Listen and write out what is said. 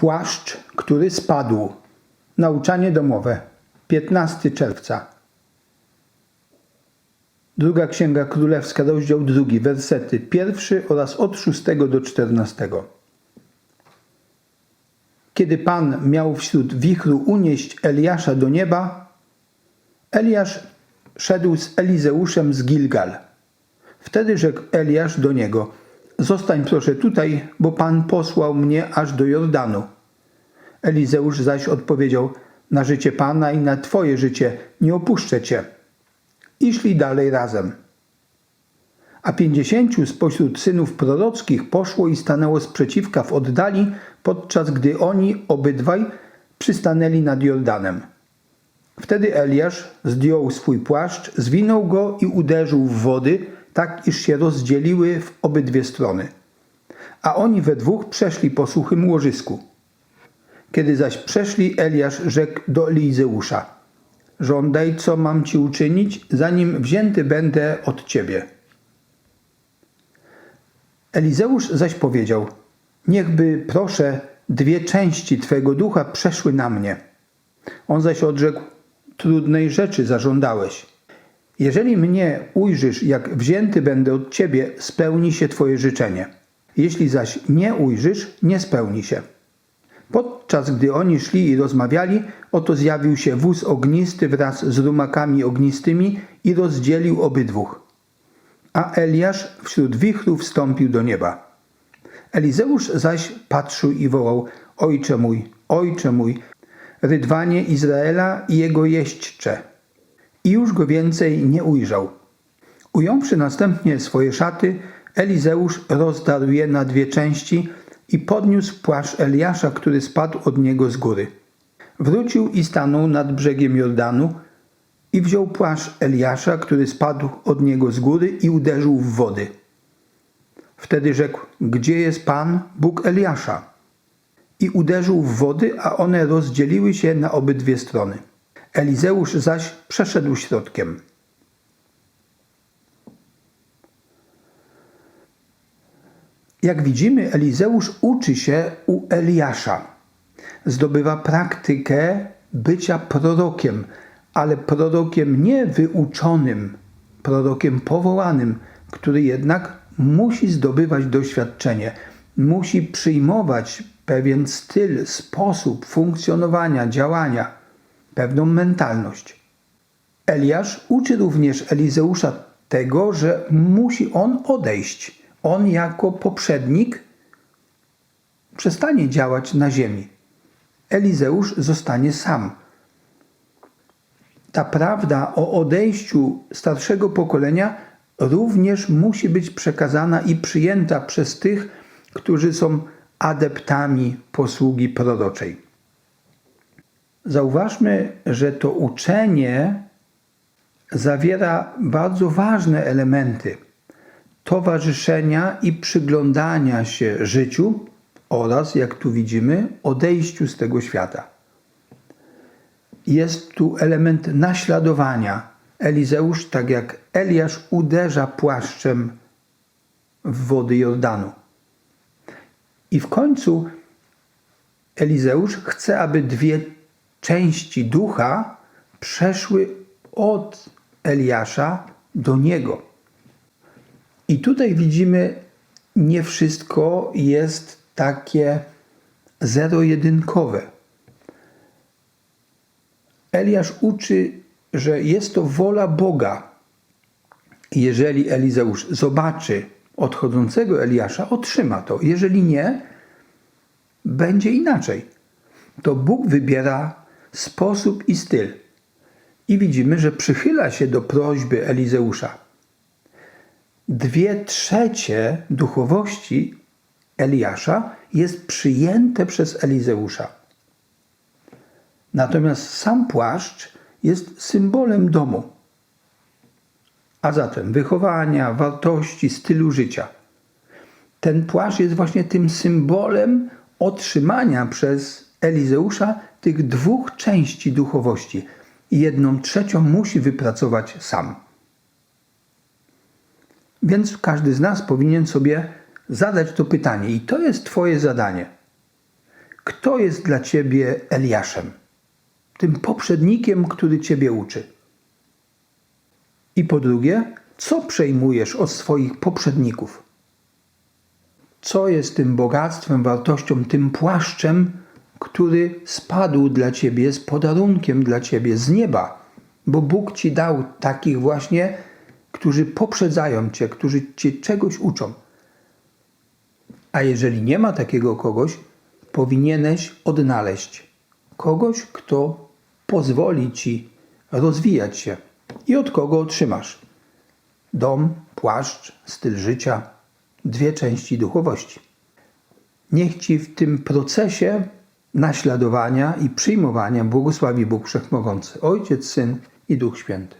Płaszcz, który spadł. Nauczanie domowe. 15 czerwca. Druga Księga Królewska, rozdział drugi, wersety pierwszy oraz od 6 do 14. Kiedy Pan miał wśród wichru unieść Eliasza do nieba, Eliasz szedł z Elizeuszem z Gilgal. Wtedy rzekł Eliasz do niego: Zostań proszę tutaj, bo Pan posłał mnie aż do Jordanu. Elizeusz zaś odpowiedział: Na życie Pana i na Twoje życie nie opuszczę Cię. I szli dalej razem. A pięćdziesięciu spośród synów prorockich poszło i stanęło sprzeciwka w oddali, podczas gdy oni obydwaj przystanęli nad Jordanem. Wtedy Eliasz zdjął swój płaszcz, zwinął go i uderzył w wody, tak iż się rozdzieliły w obydwie strony. A oni we dwóch przeszli po suchym łożysku. Kiedy zaś przeszli, Eliasz rzekł do Elizeusza: Żądaj, co mam ci uczynić, zanim wzięty będę od ciebie. Elizeusz zaś powiedział: Niechby, proszę, dwie części twego ducha przeszły na mnie. On zaś odrzekł: Trudnej rzeczy zażądałeś. Jeżeli mnie ujrzysz, jak wzięty będę od ciebie, spełni się twoje życzenie. Jeśli zaś nie ujrzysz, nie spełni się. Podczas gdy oni szli i rozmawiali, oto zjawił się wóz ognisty wraz z rumakami ognistymi i rozdzielił obydwóch. A Eliasz wśród wichru wstąpił do nieba. Elizeusz zaś patrzył i wołał: Ojcze mój, ojcze mój, rydwanie Izraela i jego jeźdźcze. I już go więcej nie ujrzał. Ująwszy następnie swoje szaty, Elizeusz rozdarł je na dwie części i podniósł płaszcz Eliasza, który spadł od niego z góry. Wrócił i stanął nad brzegiem Jordanu i wziął płaszcz Eliasza, który spadł od niego z góry i uderzył w wody. Wtedy rzekł, gdzie jest Pan, Bóg Eliasza? I uderzył w wody, a one rozdzieliły się na obydwie strony. Elizeusz zaś przeszedł środkiem. Jak widzimy, Elizeusz uczy się u Eliasza. Zdobywa praktykę bycia prorokiem, ale prorokiem nie wyuczonym, prorokiem powołanym, który jednak musi zdobywać doświadczenie, musi przyjmować pewien styl, sposób funkcjonowania, działania, pewną mentalność. Eliasz uczy również Elizeusza tego, że musi on odejść. On jako poprzednik przestanie działać na ziemi. Elizeusz zostanie sam. Ta prawda o odejściu starszego pokolenia również musi być przekazana i przyjęta przez tych, którzy są adeptami posługi proroczej. Zauważmy, że to uczenie zawiera bardzo ważne elementy towarzyszenia i przyglądania się życiu oraz, jak tu widzimy, odejściu z tego świata. Jest tu element naśladowania. Elizeusz, tak jak Eliasz, uderza płaszczem w wody Jordanu. I w końcu Elizeusz chce, aby dwie części ducha przeszły od Eliasza do niego. I tutaj widzimy, nie wszystko jest takie zero-jedynkowe. Eliasz uczy, że jest to wola Boga. Jeżeli Elizeusz zobaczy odchodzącego Eliasza, otrzyma to. Jeżeli nie, będzie inaczej. To Bóg wybiera sposób i styl. I widzimy, że przychyla się do prośby Elizeusza. Dwie trzecie duchowości Eliasza jest przyjęte przez Elizeusza. Natomiast sam płaszcz jest symbolem domu, a zatem wychowania, wartości, stylu życia. Ten płaszcz jest właśnie tym symbolem otrzymania przez Elizeusza tych dwóch części duchowości. I jedną trzecią musi wypracować sam. Więc każdy z nas powinien sobie zadać to pytanie, i to jest Twoje zadanie. kto jest dla ciebie Eliaszem, tym poprzednikiem, który ciebie uczy. I po drugie, co przejmujesz od swoich poprzedników? Co jest tym bogactwem, wartością, tym płaszczem, który spadł dla ciebie, jest podarunkiem dla ciebie z nieba, bo Bóg ci dał takich właśnie, którzy poprzedzają cię, którzy cię czegoś uczą. A jeżeli nie ma takiego kogoś, powinieneś odnaleźć kogoś, kto pozwoli ci rozwijać się i od kogo otrzymasz dom, płaszcz, styl życia, dwie części duchowości. Niech ci w tym procesie naśladowania i przyjmowania błogosławi Bóg Wszechmogący, Ojciec, Syn i Duch Święty.